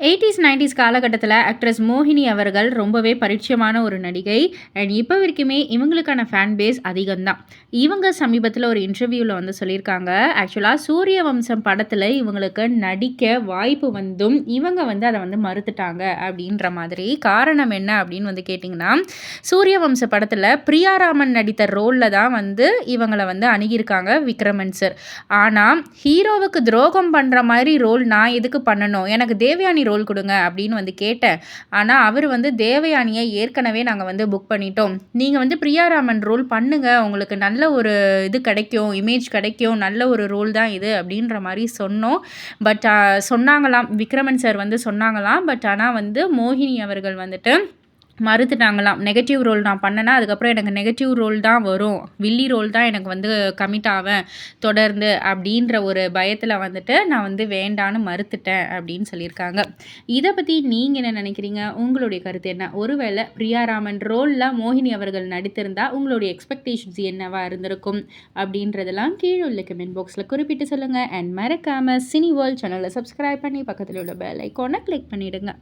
Eighties nineties காலகட்டத்தில் actress மோகினி அவர்கள் ரொம்பவே பரிச்சயமான ஒரு நடிகை. அண்ட் இப்போ வரைக்குமே இவங்களுக்கான ஃபேன் பேஸ் அதிகம்தான். இவங்க சமீபத்தில் ஒரு இன்டர்வியூவில் வந்து சொல்லியிருக்காங்க. ஆக்சுவலாக சூரிய வம்சம் படத்தில் இவங்களுக்கு நடிக்க வாய்ப்பு வந்தும் இவங்க வந்து அதை வந்து மறுத்துட்டாங்க அப்படின்ற மாதிரி காரணம் என்ன அப்படின்னு வந்து கேட்டிங்கன்னா சூரிய வம்ச படத்தில் பிரியாராமன் நடித்த ரோலில் தான் வந்து இவங்களை வந்து அணுகியிருக்காங்க விக்ரமன் சார் ஆனால் ஹீரோவுக்கு துரோகம் பண்ணுற மாதிரி ரோல் நான் எதுக்கு பண்ணணும்? எனக்கு தேவயானி ரோல் கொடுங்க அப்படின்னு வந்து கேட்டேன். ஆனால் அவர் வந்து தேவயானியை ஏற்கனவே நாங்கள் வந்து புக் பண்ணிட்டோம். நீங்கள் வந்து பிரியாராமன் ரோல் பண்ணுங்கள் உங்களுக்கு நல்ல ஒரு இது கிடைக்கும் இமேஜ் கிடைக்கும் நல்ல ஒரு ரோல் தான் இது அப்படின்ற மாதிரி சொன்னோம். பட் சொன்னாங்களாம். விக்ரமன் சார் வந்து சொன்னாங்களாம். பட் ஆனால் வந்து மோகினி அவர்கள் வந்துட்டு மறுத்துட்டாங்களாம். நெகட்டிவ் ரோல் நான் பண்ணேன்னா அதுக்கப்புறம் எனக்கு நெகட்டிவ் ரோல் தான் வரும். வில்லி ரோல் தான் எனக்கு வந்து கமிட் ஆவேன். தொடர்ந்து அப்படின்ற ஒரு பயத்தில் வந்துட்டு நான் வந்து வேண்டான்னு மறுத்துட்டேன் அப்படின்னு சொல்லியிருக்காங்க. இதை பற்றி நீங்கள் என்ன நினைக்கிறீங்க? உங்களுடைய கருத்து என்ன? ஒருவேளை பிரியாராமன் ரோலில் மோகினி அவர்கள் நடித்திருந்தால் உங்களுடைய எக்ஸ்பெக்டேஷன்ஸ் என்னவாக இருந்திருக்கும்? அப்படின்றதெல்லாம் கீழே உள்ள கமெண்ட் பாக்ஸில் குறிப்பிட்டு சொல்லுங்கள் அண்ட் மறக்காமல் சினி வேர்ல்ட் சேனலை சப்ஸ்கிரைப் பண்ணி பக்கத்தில் உள்ள பெல் ஐக்கோனை கிளிக் பண்ணிவிடுங்க